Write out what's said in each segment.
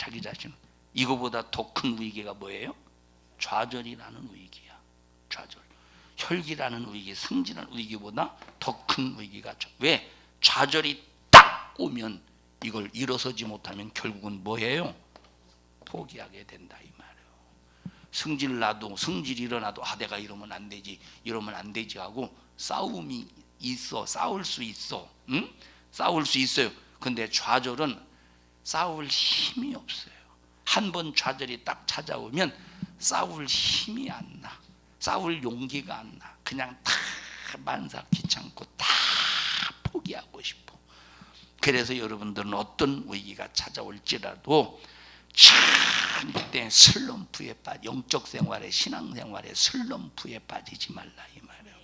자기 자신 이거보다 더 큰 위기가 뭐예요? 좌절이라는 위기야. 좌절. 혈기라는 위기, 승진하는 위기보다 더 큰 위기가 좌- 왜 좌절이 딱 오면 이걸 일어서지 못하면 결국은 뭐예요? 포기하게 된다 이 말이에요. 승질 나도 승질 일어나도 아 내가 이러면 안 되지 이러면 안 되지 하고 싸움이 있어 싸울 수 있어 응? 싸울 수 있어요 근데 좌절은 싸울 힘이 없어요 한 번 좌절이 딱 찾아오면 싸울 힘이 안 나 싸울 용기가 안 나 그냥 다 만사 귀찮고 다 포기하고 싶어 그래서 여러분들은 어떤 위기가 찾아올지라도 참 이때 슬럼프에 빠 영적 생활에 신앙 생활에 슬럼프에 빠지지 말라 이 말이에요.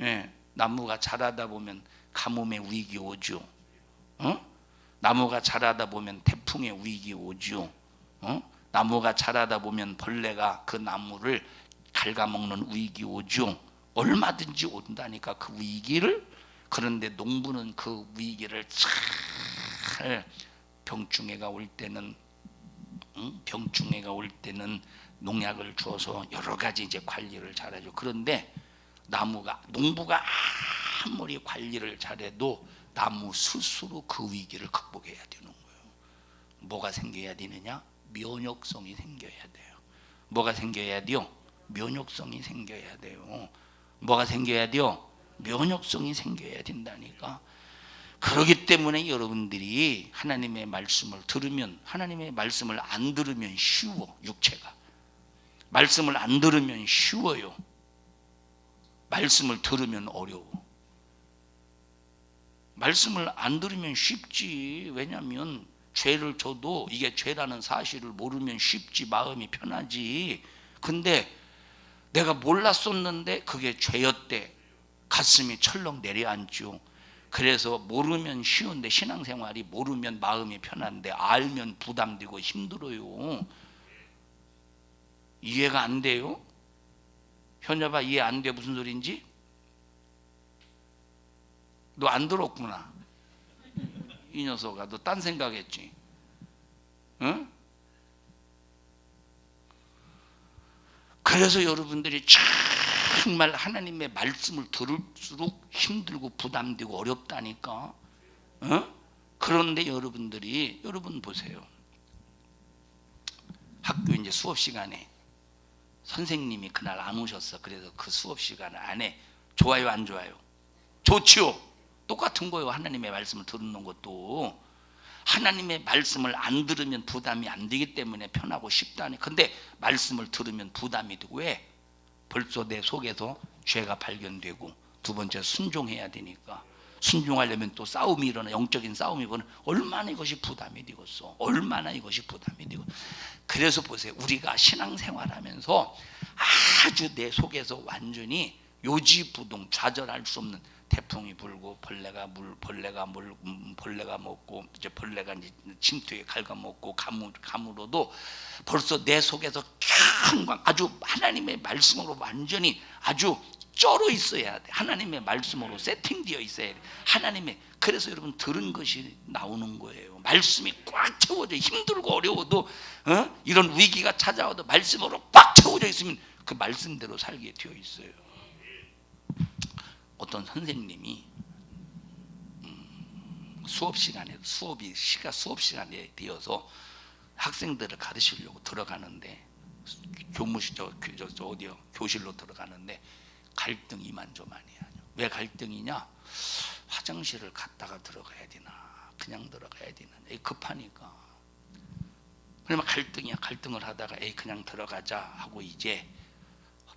예, 나무가 자라다 보면 가뭄의 위기 오죠. 어? 나무가 자라다 보면 태풍의 위기 오죠. 어? 나무가 자라다 보면 벌레가 그 나무를 갉아먹는 위기 오죠. 얼마든지 온다니까 그 위기를 그런데 농부는 그 위기를 잘 병충해가 올 때는 응? 병충해가 올 때는 농약을 주어서 여러 가지 이제 관리를 잘하죠. 그런데 나무가 농부가 아무리 관리를 잘해도 나무 스스로 그 위기를 극복해야 되는 거예요. 뭐가 생겨야 되느냐? 면역성이 생겨야 돼요. 뭐가 생겨야 돼요? 면역성이 생겨야 돼요. 뭐가 생겨야 돼요? 면역성이 생겨야 된다니까. 그러기 때문에 여러분들이 하나님의 말씀을 들으면 하나님의 말씀을 안 들으면 쉬워 육체가 말씀을 안 들으면 쉬워요 말씀을 들으면 어려워 말씀을 안 들으면 쉽지 왜냐하면 죄를 져도 이게 죄라는 사실을 모르면 쉽지 마음이 편하지 근데 내가 몰랐었는데 그게 죄였대 가슴이 철렁 내려앉죠 그래서 모르면 쉬운데 신앙생활이 모르면 마음이 편한데 알면 부담되고 힘들어요. 이해가 안 돼요? 현여봐 이해 안 돼 무슨 소리인지? 너 안 들었구나. 이 녀석아 너 딴 생각했지? 응? 그래서 여러분들이 정말 하나님의 말씀을 들을수록 힘들고 부담되고 어렵다니까. 어? 그런데 여러분들이 여러분 보세요. 학교 이제 수업 시간에 선생님이 그날 안 오셨어. 그래서 그 수업 시간 안에 좋아요 안 좋아요? 좋지요. 똑같은 거예요. 하나님의 말씀을 듣는 것도. 하나님의 말씀을 안 들으면 부담이 안 되기 때문에 편하고 쉽다니. 근데 말씀을 들으면 부담이 되고 왜? 벌써 내 속에서 죄가 발견되고 두 번째 순종해야 되니까. 순종하려면 또 싸움이 일어나. 영적인 싸움이 일어나. 얼마나 이것이 부담이 되겠어. 얼마나 이것이 부담이 되고. 그래서 보세요. 우리가 신앙생활하면서 아주 내 속에서 완전히 요지부동 좌절할 수 없는 태풍이 불고 벌레가 물 벌레가 물 음, 벌레가 먹고 이제 벌레가 이제 침투에 갉아먹고 가물 가물어도 벌써 내 속에서 큰 아주 하나님의 말씀으로 완전히 아주 쩔어 있어야 돼. 하나님의 말씀으로 세팅되어 있어야 돼. 하나님의 그래서 여러분 들은 것이 나오는 거예요. 말씀이 꽉 채워져 힘들고 어려워도 어? 이런 위기가 찾아와도 말씀으로 꽉 채워져 있으면 그 말씀대로 살게 되어 있어요. 어떤 선생님이 음, 수업 시간에 수업이 시가 수업 시간에 되어서 학생들을 가르치려고 들어가는데 교무실 저, 교- 저, 저 어디요 교실로 들어가는데 갈등이 이만저만이야. 왜 갈등이냐? 화장실을 갔다가 들어가야 되나 그냥 들어가야 되나 에이, 급하니까. 그러면 갈등이야. 갈등을 하다가 에이 그냥 들어가자 하고 이제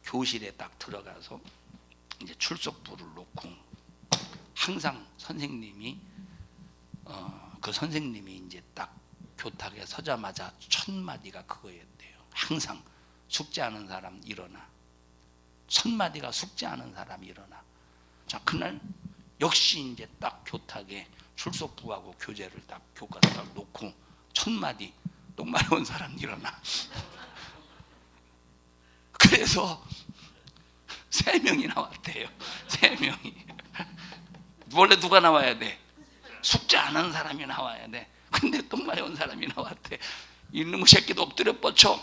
교실에 딱 들어가서 이제 출석부를 놓고 항상 선생님이 어, 그 선생님이 이제 딱 교탁에 서자마자 첫 마디가 그거였대요. 항상 숙제하는 사람 일어나. 첫 마디가 숙제하는 사람 일어나. 자 그날 역시 이제 딱 교탁에 출석부하고 교재를 딱 교과서 딱 놓고 첫 마디 똥 마려운 사람 일어나. 그래서 세 명이 나왔대요. 세 명이. 원래 누가 나와야 돼? 숙제 안 한 사람이 나와야 돼. 근데 똥 마려운 사람이 나왔대. 이놈의 새끼도 엎드려 뻗쳐.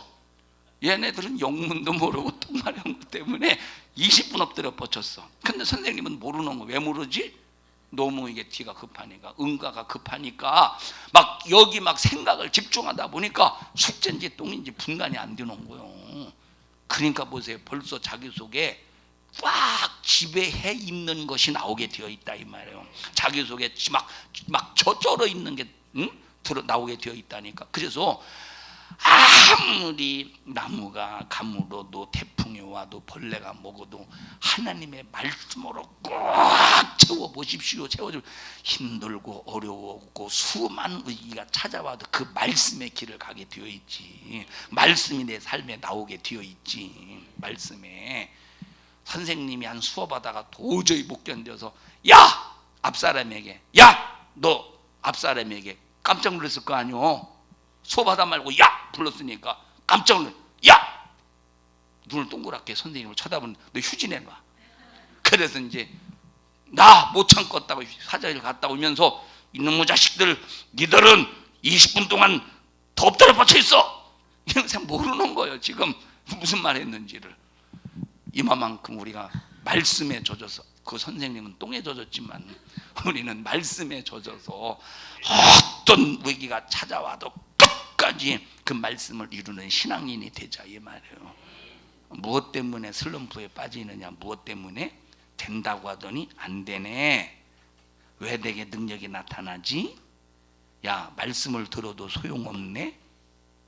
얘네들은 영문도 모르고 똥마려 것 때문에 20분 엎드려 뻗쳤어. 근데 선생님은 모르는 거 왜 모르지? 너무 이게 뒤가 급하니까 응가가 급하니까 막 여기 막 생각을 집중하다 보니까 숙제인지 똥인지 분간이 안 되는 거예요. 그러니까 보세요. 벌써 자기 속에 꽉 지배해 있는 것이 나오게 되어 있다 이 말이에요. 자기 속에 막막 저절어 있는 게 응? 들어 나오게 되어 있다니까. 그래서 아무리 나무가 가물어도 태풍이 와도 벌레가 먹어도 하나님의 말씀으로 꽉 채워 보십시오. 채워 주 힘들고 어려웠고 수많은 위기가 찾아와도 그 말씀의 길을 가게 되어 있지. 말씀이 내 삶에 나오게 되어 있지. 말씀에 선생님이 한 수업하다가 도저히 못 견뎌서 야 앞사람에게 야 너 앞사람에게 깜짝 놀랐을 거 아니오. 수업하다 말고 야 불렀으니까 깜짝 놀. 야 눈을 동그랗게 선생님을 쳐다보는 너 휴지 내놔. 그래서 이제 나 못 참겠다고 사자를 갔다 오면서 이놈의 자식들 니들은 20분 동안 더 엎드려 뻗쳐 있어. 이런 생 모르는 거예요. 지금 무슨 말 했는지를 이만큼 우리가 말씀에 젖어서 그 선생님은 똥에 젖었지만 우리는 말씀에 젖어서 어떤 위기가 찾아와도 끝까지 그 말씀을 이루는 신앙인이 되자 이 말이에요. 무엇 때문에 슬럼프에 빠지느냐? 무엇 때문에 된다고 하더니 안 되네. 왜 내게 능력이 나타나지? 야 말씀을 들어도 소용없네.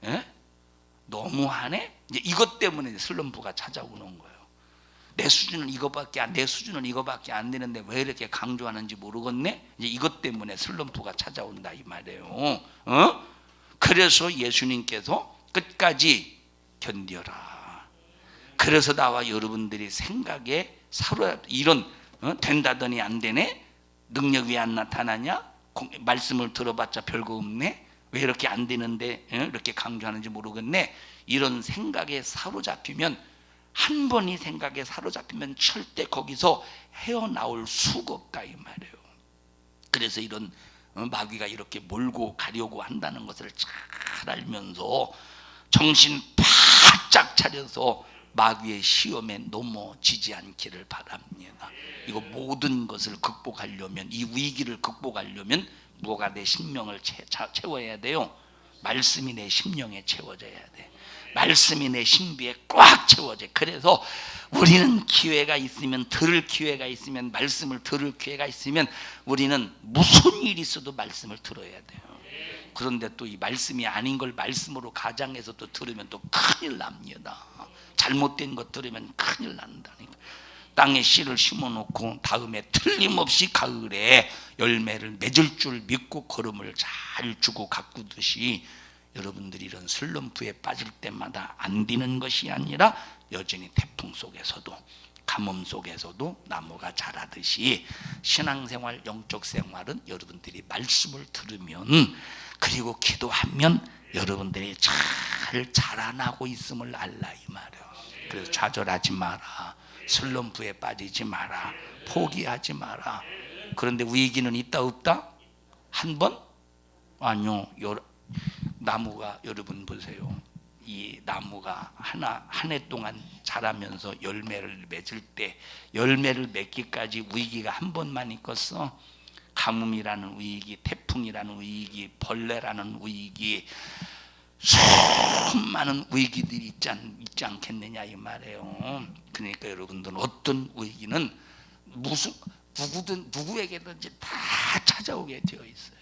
예? 너무하네. 이제 이것 때문에 슬럼프가 찾아오는 거예요. 내 수준은 이거밖에 안, 내 수준은 이거밖에 안 되는데 왜 이렇게 강조하는지 모르겠네. 이제 이것 때문에 슬럼프가 찾아온다 이 말이에요. 어? 그래서 예수님께서 끝까지 견뎌라. 그래서 나와 여러분들이 생각에 사로잡 이런 어? 된다더니 안 되네. 능력 왜안 나타나냐? 공- 말씀을 들어봤자 별거 없네. 왜 이렇게 안 되는데 어? 이렇게 강조하는지 모르겠네. 이런 생각에 사로잡히면 한 번이 생각에 사로잡히면 절대 거기서 헤어나올 수가 없다 이 말이에요. 그래서 이런 어, 마귀가 이렇게 몰고 가려고 한다는 것을 잘 알면서 정신 바짝 차려서 마귀의 시험에 넘어지지 않기를 바랍니다. 이거 모든 것을 극복하려면 이 위기를 극복하려면 뭐가 내 심령을 채, 차- 채워야 돼요. 말씀이 내 심령에 채워져야 돼. 말씀이 내 신비에 꽉 채워져. 그래서 우리는 기회가 있으면 들을 기회가 있으면 말씀을 들을 기회가 있으면 우리는 무슨 일이 있어도 말씀을 들어야 돼요. 그런데 또 이 말씀이 아닌 걸 말씀으로 가장해서 또 들으면 또 큰일 납니다. 잘못된 것 들으면 큰일 난다니까. 땅에 씨를 심어놓고 다음에 틀림없이 가을에 열매를 맺을 줄 믿고 걸음을 잘 주고 가꾸듯이 여러분들이 이런 슬럼프에 빠질 때마다 안 디는 것이 아니라 여전히 태풍 속에서도 가뭄 속에서도 나무가 자라듯이 신앙생활 영적 생활은 여러분들이 말씀을 들으면 그리고 기도하면 여러분들이 잘 자라나고 있음을 알라 이 말이에요. 그래서 좌절하지 마라. 슬럼프에 빠지지 마라. 포기하지 마라. 그런데 위기는 있다 없다? 한 번? 아니요. 여러, 나무가 여러분 보세요. 이 나무가 하나 한 해 동안 자라면서 열매를 맺을 때 열매를 맺기까지 위기가 한 번만 있겠어. 가뭄이라는 위기, 태풍이라는 위기, 벌레라는 위기, 수많은 위기들이 있지, 않, 있지 않겠느냐 이 말이에요. 그러니까 여러분들은 어떤 위기는 무슨 누구든 누구에게든지 다 찾아오게 되어 있어요.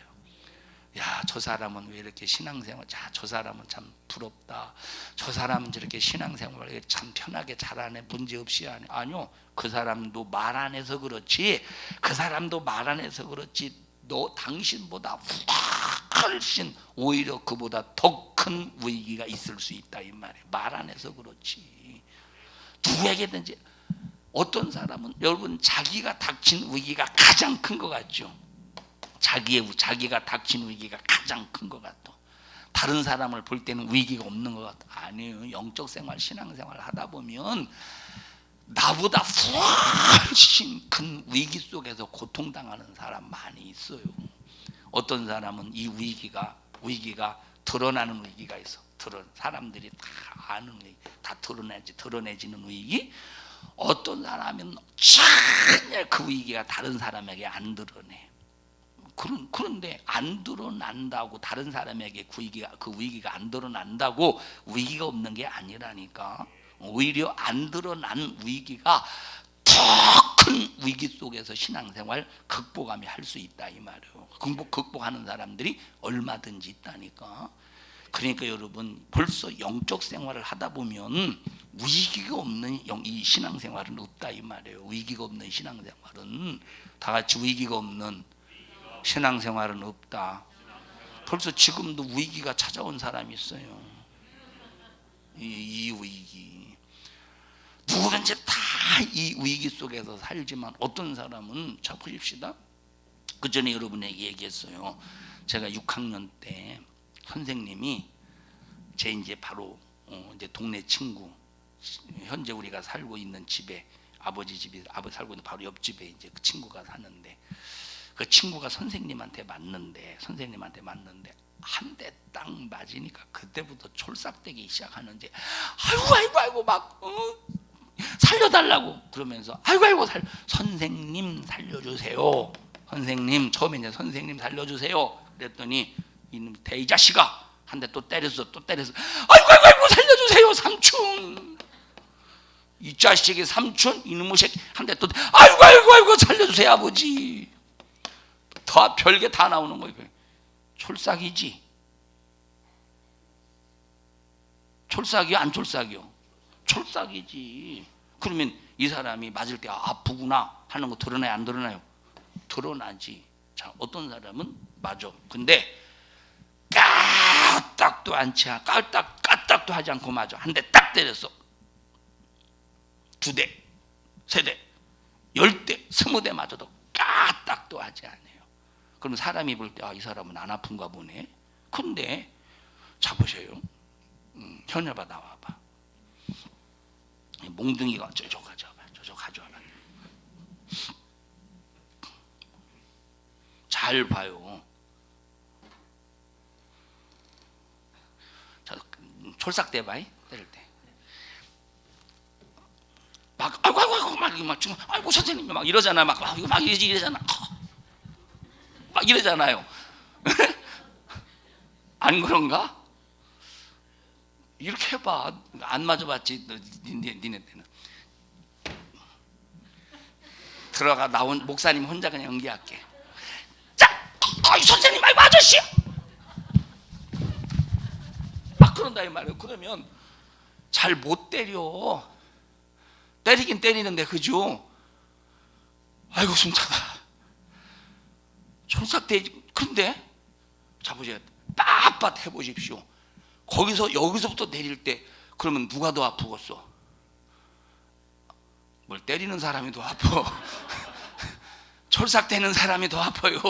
야, 저 사람은 왜 이렇게 신앙생활, 자, 저 사람은 참 부럽다. 저 사람은 저렇게 신앙생활을 참 편하게 잘하네. 문제 없이 하네. 아니요. 그 사람도 말 안 해서 그렇지. 그 사람도 말 안 해서 그렇지. 너 당신보다 훨씬 오히려 그보다 더 큰 위기가 있을 수 있다 이 말이에요. 말 안 해서 그렇지. 누구에게든지 어떤 사람은 여러분 자기가 닥친 위기가 가장 큰 것 같죠. 자기의 자기가 닥친 위기가 가장 큰 것 같아. 다른 사람을 볼 때는 위기가 없는 것 같아. 아니에요. 영적 생활, 신앙 생활 하다 보면 나보다 훨씬 큰 위기 속에서 고통당하는 사람 많이 있어요. 어떤 사람은 이 위기가 위기가 드러나는 위기가 있어. 드러 사람들이 다 아는 위기, 다 드러내지 드러내지는 위기. 어떤 사람은 전혀 그 위기가 다른 사람에게 안 드러내. 그런 그런데 안 드러난다고 다른 사람에게 그 위기가 그 위기가 안 드러난다고 위기가 없는 게 아니라니까. 오히려 안 드러난 위기가 더 큰 위기 속에서 신앙생활 극복하며 할 수 있다 이 말이에요. 극복 극복하는 사람들이 얼마든지 있다니까. 그러니까 여러분 벌써 영적 생활을 하다 보면 위기가 없는 영, 이 신앙생활은 없다 이 말이에요. 위기가 없는 신앙생활은 다 같이 위기가 없는 신앙생활은 없다. 벌써 지금도 위기가 찾아온 사람이 있어요. 이, 이 위기. 누구든지 다 이 위기 속에서 살지만 어떤 사람은 자 보십시다. 그 전에 여러분에게 얘기했어요. 제가 6학년 때 선생님이 제 이제 바로 어 이제 동네 친구 현재 우리가 살고 있는 집에 아버지 집이 아버지 살고 있는 바로 옆집에 이제 그 친구가 사는데 그 친구가 선생님한테 맞는데 선생님한테 맞는데 한 대 딱 맞으니까 그때부터 촐싹대기 시작하는지 아이고 아이고 아이고 막 어? 살려달라고 그러면서 아이고 아이고 살 선생님 살려주세요. 선생님 처음에 이제 선생님 살려주세요. 그랬더니 이놈 대이 자식아 한 대 또 때려서 또 때려서 아이고 아이고 아이고 살려주세요 삼촌. 이 자식의 삼촌 이놈의 새끼 한 대 또 아이고 아이고 아이고 살려주세요 아버지 더 별게 다 나오는 거예요. 촐싹이지. 촐싹이요? 안 촐싹이요? 촐싹이지. 그러면 이 사람이 맞을 때 아프구나 하는 거 드러나요? 안 드러나요? 드러나지. 자 어떤 사람은 맞아. 근데 까딱도 않- 까딱 까딱도 하지 않고 맞아. 한 대 딱 때렸어. 두 대, 세 대, 열 대, 스무 대 맞아도 까딱도 하지 않아요. 그럼 사람이 볼 때 아 이 사람은 안 아픈가 보네. 근데 자 보세요. 음, 현여봐 나와봐. 이 몽둥이가 저저 가져와봐. 저저 가져와봐. 잘 봐요. 자, 촐싹대봐 때릴 때. 막 아이고 아이고 아이고 막, 막 아이고 선생님 막 이러잖아 막, 막, 막 이러지 이러잖아 막 이러잖아요. 안 그런가? 이렇게 해봐. 안 맞아봤지 너, 니네, 니네 때는. 들어가 나온 목사님 혼자 그냥 연기할게. 자, 아이 선생님 아이고 아저씨! 막 그런다 이 말이에요. 그러면 잘 못 때려. 때리긴 때리는데 그죠? 아이고 숨차다. 촐싹대 근데 자 보세요. 빳빳 해보십시오. 거기서 여기서부터 내릴 때 그러면 누가 더 아프겠어? 뭘 때리는 사람이 더 아파. 철삭대는 사람이 더 아파요.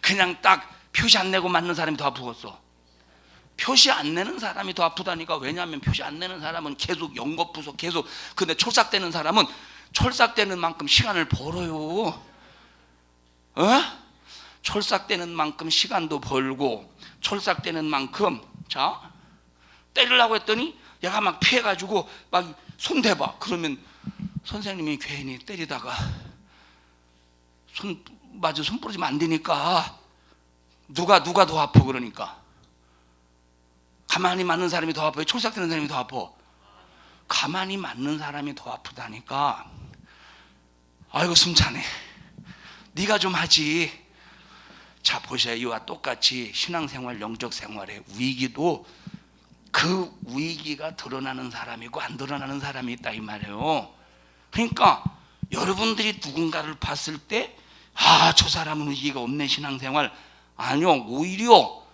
그냥 딱 표시 안 내고 맞는 사람이 더 아프겠어. 표시 안 내는 사람이 더 아프다니까 왜냐하면 표시 안 내는 사람은 계속 연거푸서 계속 근데 철삭되는 사람은 철삭되는 만큼 시간을 벌어요 어? 철삭되는 만큼 시간도 벌고 철삭되는 만큼 자 때리려고 했더니 얘가 막 피해가지고 막 손대봐 그러면 선생님이 괜히 때리다가 손 맞아 손 부러지면 안 되니까 누가 누가 더 아파 그러니까 가만히 맞는 사람이 더 아파요? 촐싹대는 사람이 더 아파? 가만히 맞는 사람이 더 아프다니까. 아이고 숨차네. 네가 좀 하지. 자 보세요. 이와 똑같이 신앙생활, 영적 생활의 위기도 그 위기가 드러나는 사람이고 안 드러나는 사람이 있다 이 말이에요. 그러니까 여러분들이 누군가를 봤을 때 아, 저 사람은 위기가 없네 신앙생활. 아니요. 오히려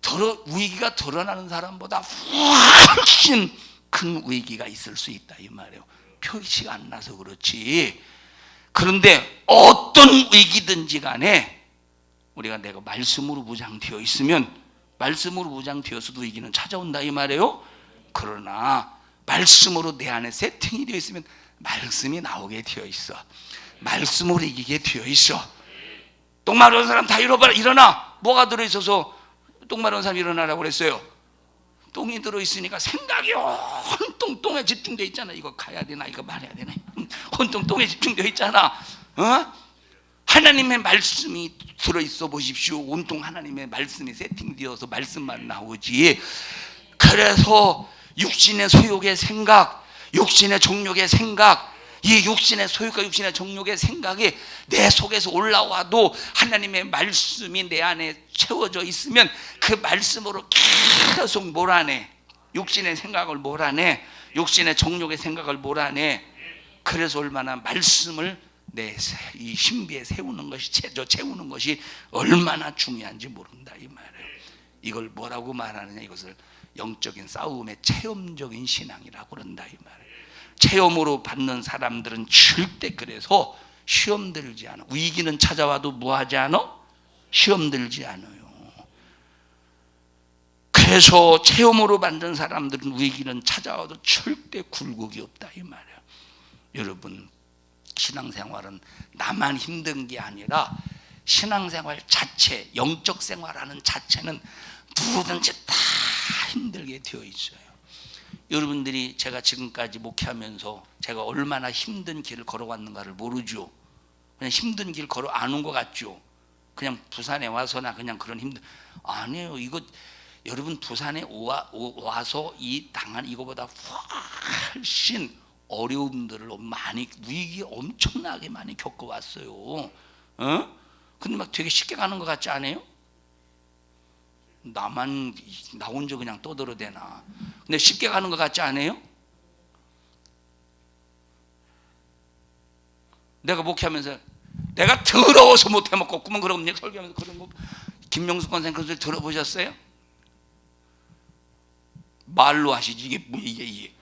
드러, 위기가 드러나는 사람보다 훨씬 큰 위기가 있을 수 있다 이 말이에요. 표시가 안 나서 그렇지. 그런데 어떤 위기든지 간에 우리가 내가 말씀으로 무장되어 있으면 말씀으로 무장되어서도 위기는 찾아온다 이 말이에요. 그러나 말씀으로 내 안에 세팅이 되어 있으면 말씀이 나오게 되어 있어. 말씀으로 이기게 되어 있어. 똥마른 사람 다 잃어버려 일어나. 뭐가 들어 있어서 똥 마려운 사람 일어나라고 그랬어요. 똥이 들어 있으니까 생각이 온통 똥에 집중돼 있잖아. 이거 가야 되나 이거 말해야 되나. 온통 똥에 집중돼 있잖아. 어? 하나님의 말씀이 들어 있어 보십시오. 온통 하나님의 말씀이 세팅되어서 말씀만 나오지. 그래서 육신의 소욕의 생각, 육신의 정욕의 생각, 이 육신의 소욕과 육신의 정욕의 생각이 내 속에서 올라와도 하나님의 말씀이 내 안에 채워져 있으면 그 말씀으로 계속 몰아내. 육신의 생각을 몰아내. 육신의 정욕의 생각을 몰아내. 그래서 얼마나 말씀을 내 이 신비에 세우는 것이 채져 채우는 것이 얼마나 중요한지 모른다 이 말이에요. 이걸 뭐라고 말하느냐 이것을 영적인 싸움의 체험적인 신앙이라고 그런다 이 말이에요. 체험으로 받는 사람들은 절대 그래서 시험 들지 않아. 위기는 찾아와도 뭐하지 않아? 시험 들지 않아요. 그래서 체험으로 만든 사람들은 위기는 찾아와도 절대 굴곡이 없다 이 말이에요. 여러분 신앙생활은 나만 힘든 게 아니라 신앙생활 자체, 영적 생활하는 자체는 누구든지 다 힘들게 되어 있어요. 여러분들이 제가 지금까지 목회하면서 제가 얼마나 힘든 길을 걸어왔는가를 모르죠. 그냥 힘든 길 걸어 안 온 것 같죠. 그냥 부산에 와서나 그냥 그런 힘든 아니에요. 이거 여러분 부산에 와, 와서 이 당한 이거보다 훨씬 어려움들을 많이 위기 엄청나게 많이 겪어왔어요. 어? 근데 막 되게 쉽게 가는 것 같지 않아요? 나만 나 혼자 그냥 떠들어대나. 근데 쉽게 가는 것 같지 않아요? 내가 목회하면서 내가 더러워서 못해 먹고 구멍 그런 거 설교하면서 그런 거 김명숙 권생 그런 소리 들어보셨어요? 말로 하시지 이게 뭐 이게 이게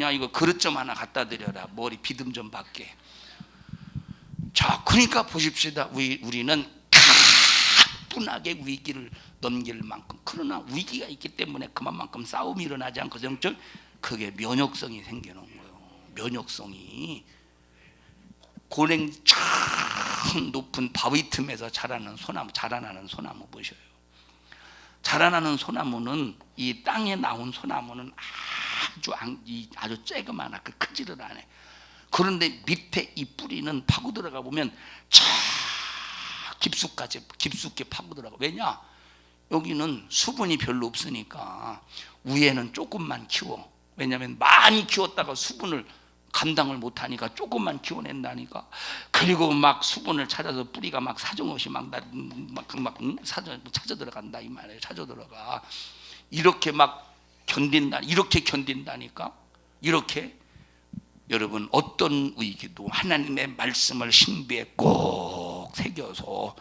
야 이거 그릇 좀 하나 갖다 드려라. 머리 비듬 좀 받게. 자 그러니까 보십시다. 우리, 우리는 가뿐하게 위기를 넘길 만큼 그러나 위기가 있기 때문에 그만큼 싸움이 일어나지 않고 정적 그게 면역성이 생겨난 거예요. 면역성이 고랭 참 높은 바위 틈에서 자라는 소나무 자라나는 소나무 보셔요 자라나는 소나무는 이 땅에 나온 소나무는 아주 안- 이 아주 쬐그만하게 크지를 않아. 그런데 밑에 이 뿌리는 파고 들어가 보면 저 깊숙까지 깊숙이 파고 들어가. 왜냐? 여기는 수분이 별로 없으니까 위에는 조금만 키워. 왜냐하면 많이 키웠다가 수분을 감당을 못하니까 조금만 키워낸다니까. 그리고 막 수분을 찾아서 뿌리가 막 사정없이 막막막 사정 찾아 들어간다 이 말이에요. 찾아 들어가. 이렇게 막 견딘다. 이렇게 견딘다니까. 이렇게 여러분 어떤 위기도 하나님의 말씀을 신비에 꼭 새겨서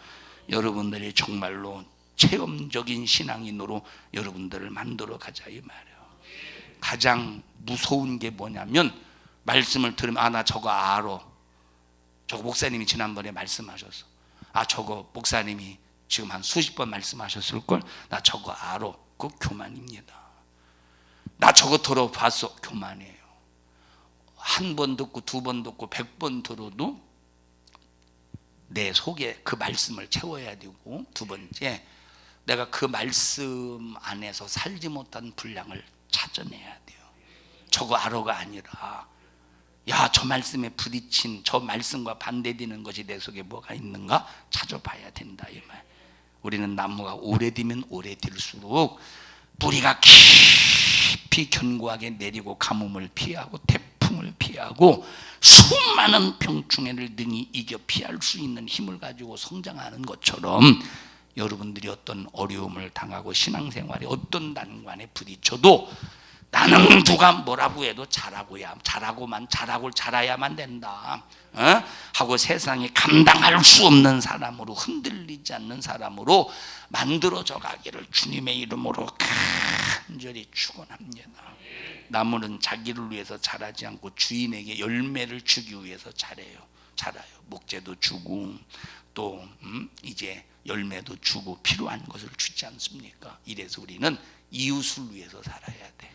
여러분들이 정말로 체험적인 신앙인으로 여러분들을 만들어 가자 이 말이에요. 가장 무서운 게 뭐냐면 말씀을 들으면 아 나 저거 알아. 저거 목사님이 지난번에 말씀하셨어. 아 저거 목사님이 지금 한 수십 번 말씀하셨을 걸. 나 저거 알아. 그 교만입니다. 나 저거 들어봤어. 교만이에요. 한 번 듣고 두 번 듣고 백 번 들어도 내 속에 그 말씀을 채워야 되고 두 번째 내가 그 말씀 안에서 살지 못한 분량을 찾아내야 돼요. 저거 알아가 아니라 야 저 말씀에 부딪힌 저 말씀과 반대되는 것이 내 속에 뭐가 있는가 찾아봐야 된다 이 말. 우리는 나무가 오래되면 오래될수록 뿌리가 깊이 견고하게 내리고 가뭄을 피하고 태풍을 피하고 수많은 병충해를 능히 이겨 피할 수 있는 힘을 가지고 성장하는 것처럼 여러분들이 어떤 어려움을 당하고 신앙생활에 어떤 난관에 부딪혀도 나는 누가 뭐라고 해도 잘하고야 잘하고만 잘하고 잘해야만 된다. 어? 하고 세상에 감당할 수 없는 사람으로 흔들리지 않는 사람으로 만들어져 가기를 주님의 이름으로 간절히 축원합니다. 나무는 자기를 위해서 자라지 않고 주인에게 열매를 주기 위해서 자라요. 자라요. 목재도 주고 또 음, 이제 열매도 주고 필요한 것을 주지 않습니까? 이래서 우리는 이웃을 위해서 살아야 돼.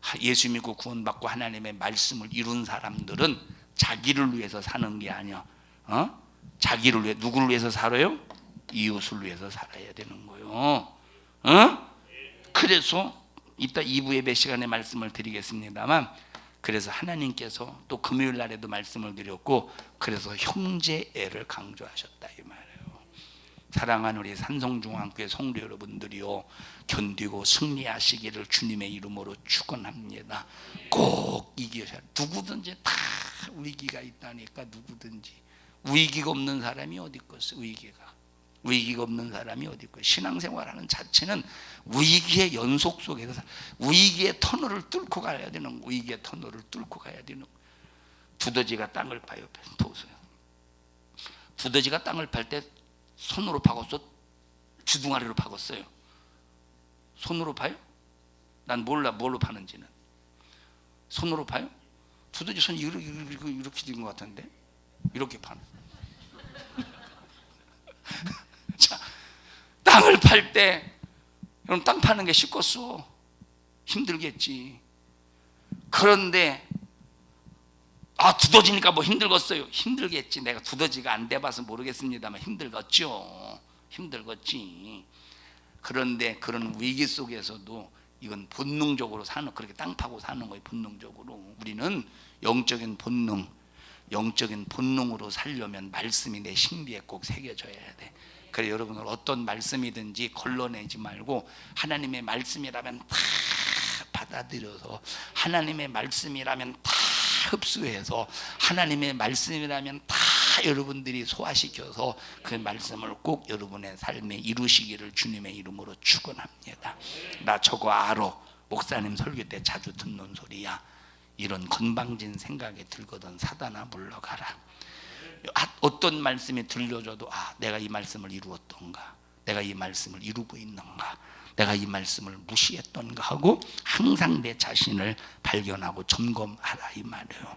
하- 예수 믿고 구원받고 하나님의 말씀을 이룬 사람들은 자기를 위해서 사는 게 아니야. 어? 자기를 위해 누구를 위해서 살아요? 이웃을 위해서 살아야 되는 거요. 어? 그래서 이따 2부 예배 시간에 말씀을 드리겠습니다만 그래서 하나님께서 또 금요일 날에도 말씀을 드렸고 그래서 형제애를 강조하셨다 이 말이에요. 사랑하는 우리 산성중앙교회 성도 여러분들이요 견디고 승리하시기를 주님의 이름으로 축원합니다. 꼭 이기셔야 누구든지 다 위기가 있다니까 누구든지 위기가 없는 사람이 어디 있겠어 위기가 위기가 없는 사람이 어디 있고 신앙생활하는 자체는 위기의 연속 속에서 사- 위기의 터널을 뚫고 가야 되는 거, 위기의 터널을 뚫고 가야 되는 거. 두더지가 땅을 파요 보세요 두더지가 땅을 팔 때 손으로 파고서 주둥아리로 파고어요. 손으로 파요? 난 몰라 뭘로 파는지는. 손으로 파요? 두더지 손이 이렇게 이렇게, 이렇게 된 것 같은데? 이렇게 파는 자, 땅을 팔 때 여러분 땅 파는 게 쉽겠어 힘들겠지. 그런데 아 두더지니까 뭐 힘들겠어요? 힘들겠지. 내가 두더지가 안 돼봐서 모르겠습니다만 힘들겠죠. 힘들겠지. 그런데 그런 위기 속에서도 이건 본능적으로 사는 그렇게 땅 파고 사는 거예요 본능적으로. 우리는 영적인 본능 영적인 본능으로 살려면 말씀이 내 신비에 꼭 새겨져야 돼. 그래 여러분들 어떤 말씀이든지 걸러내지 말고 하나님의 말씀이라면 다 받아들여서 하나님의 말씀이라면 다 흡수해서 하나님의 말씀이라면 다 여러분들이 소화시켜서 그 말씀을 꼭 여러분의 삶에 이루시기를 주님의 이름으로 축원합니다. 나 저거 알아. 목사님 설교 때 자주 듣는 소리야. 이런 건방진 생각이 들거든 사단아 물러가라. 아, 어떤 말씀이 들려줘도 아 내가 이 말씀을 이루었던가 내가 이 말씀을 이루고 있는가 내가 이 말씀을 무시했던가 하고 항상 내 자신을 발견하고 점검하라 이 말이에요.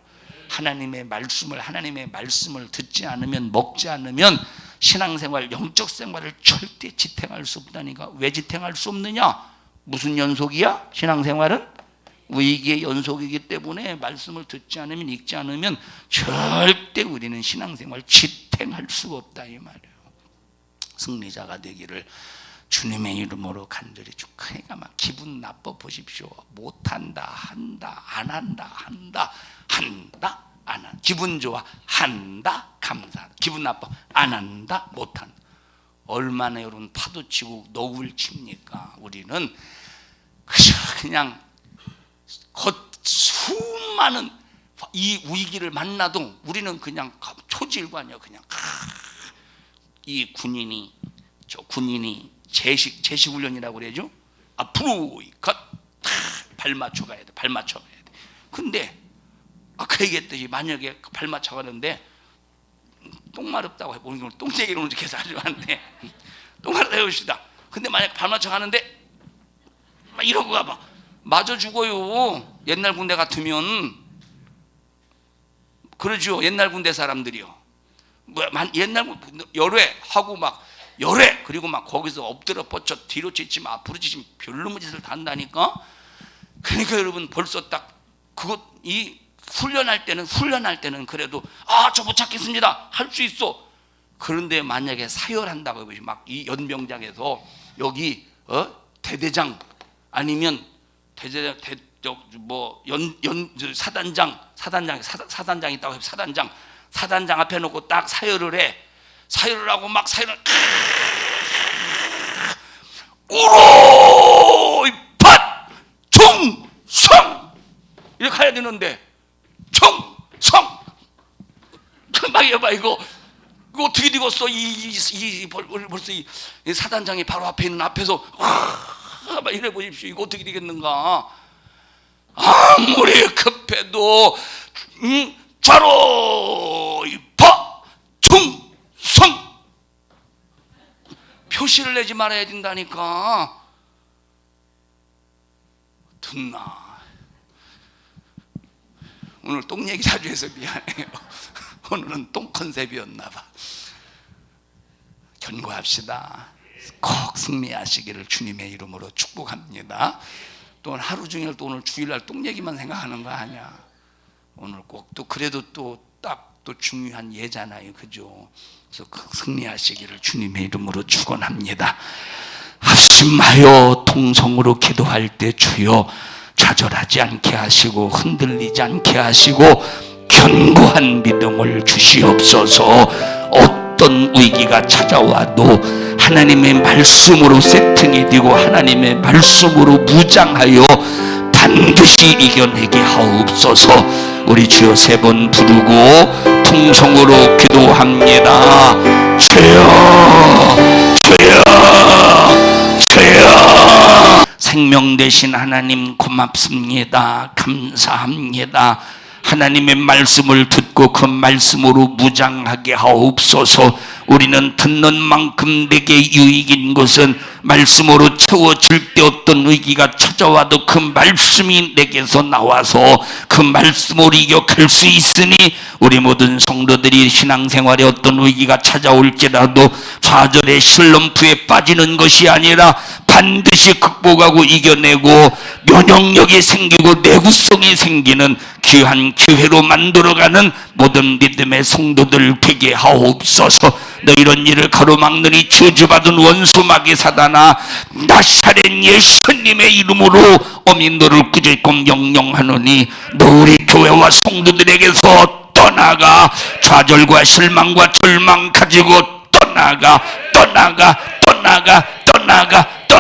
하나님의 말씀을 하나님의 말씀을 듣지 않으면 먹지 않으면 신앙생활 영적 생활을 절대 지탱할 수 없다니까 왜 지탱할 수 없느냐? 무슨 연속이야? 신앙생활은? 위기의 연속이기 때문에 말씀을 듣지 않으면 읽지 않으면 절대 우리는 신앙생활 지탱할 수가 없다 이 말이에요. 승리자가 되기를 주님의 이름으로 간절히 축하해가 막 기분 나빠 보십시오. 못한다 한다 안 한다 한다 한다 안 한다 기분 좋아 한다 감사. 기분 나빠 안 한다 못한다 얼마나 여러분 파도 치고 노을 칩니까? 우리는 그냥 겉 수많은 이 위기를 만나도 우리는 그냥 초질관이야 그냥. 이 군인이 저 군인이 제식 제식 훈련이라고 그러죠 앞으로 컷발 맞춰 가야 돼 발 맞춰 가야 돼 근데 아까 얘기했듯이 만약에 발 맞춰 가는데 똥 마렵다고 해 보는 걸 똥쟁이로 이렇게 해서 아주 안돼 똥 마렵다 해봅시다 근데 만약 발 맞춰 가는데 막 이러고 가봐 맞아 죽어요. 옛날 군대 같으면 그러죠. 옛날 군대 사람들이요. 뭐 옛날 열회 하고 막 열회 그리고 막 거기서 엎드려 뻗쳐 뒤로 치치면 앞으로 치치면 별놈의 짓을 다 한다니까. 그러니까 여러분 벌써 딱 그것 이 훈련할 때는 훈련할 때는 그래도 아 저 못 찾겠습니다. 할 수 있어. 그런데 만약에 사열한다고 해보시 막이 연병장에서 여기 어? 대대장 아니면 대제 뭐연 연 사단장 사단장 사단, 사단장 있다고 해서 사단장. 사단장 앞에 놓고 딱 사열을 해 사열을 하고 막 사열을 우로 팟 충성. 이렇게 해야 되는데 충성. 막 해봐 이거. 이거 어떻게 되겠어? 이, 이, 이 벌써 이 사단장이 바로 앞에 있는 앞에서 막 이래 보십시오. 이거 어떻게 되겠는가? 아무리 급해도 음, 좌로 입하 충성 표시를 내지 말아야 된다니까. 듣나? 오늘 똥 얘기 자주 해서 미안해요. 오늘은 똥 컨셉이었나 봐. 견고합시다. 꼭 승리하시기를 주님의 이름으로 축복합니다. 또 하루 종일 또 오늘 주일날 똥 얘기만 생각하는 거 아니야. 오늘 꼭 또 그래도 또 딱 또 중요한 예잖아요. 그죠? 그래서 그 승리하시기를 주님의 이름으로 축원합니다. 합심하여 통성으로 기도할 때 주여 좌절하지 않게 하시고 흔들리지 않게 하시고 견고한 믿음을 주시옵소서 어떤 위기가 찾아와도 하나님의 말씀으로 세팅이 되고 하나님의 말씀으로 무장하여 반드시 이겨내게 하옵소서 우리 주여 세 번 부르고 통성으로 기도합니다. 주여 주여 주여. 생명 되신 하나님 고맙습니다. 감사합니다 하나님의 말씀을 듣고 그 말씀으로 무장하게 하옵소서. 우리는 듣는 만큼 내게 유익인 것은 말씀으로 채워질 때 어떤 위기가 찾아와도 그 말씀이 내게서 나와서 그 말씀으로 이겨갈 수 있으니 우리 모든 성도들이 신앙생활에 어떤 위기가 찾아올지라도 좌절의 슬럼프에 빠지는 것이 아니라 반드시 극복하고 이겨내고 면역력이 생기고 내구성이 생기는 귀한 기회로 만들어가는 모든 믿음의 성도들 되게 하옵소서. 너 이런 일을 가로막느니 저주받은 원수 마귀 사단아 나사렛 예수님의 이름으로 어미 너를 꾸짖고 명령하노니 너 우리 교회와 성도들에게서 떠나가 좌절과 실망과 절망 가지고 떠나가 떠나가 떠나가 떠나가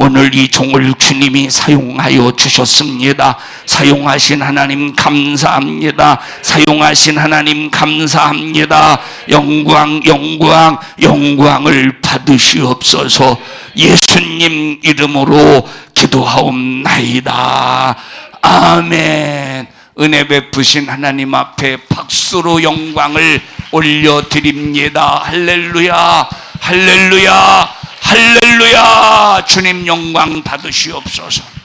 오늘 이 종을 주님이 사용하여 주셨습니다. 사용하신 하나님 감사합니다. 사용하신 하나님 감사합니다. 영광, 영광, 영광을 받으시옵소서 예수님 이름으로 기도하옵나이다. 아멘. 은혜 베푸신 하나님 앞에 박수로 영광을 올려드립니다. 할렐루야, 할렐루야, 할렐루야. 주님 영광 받으시옵소서.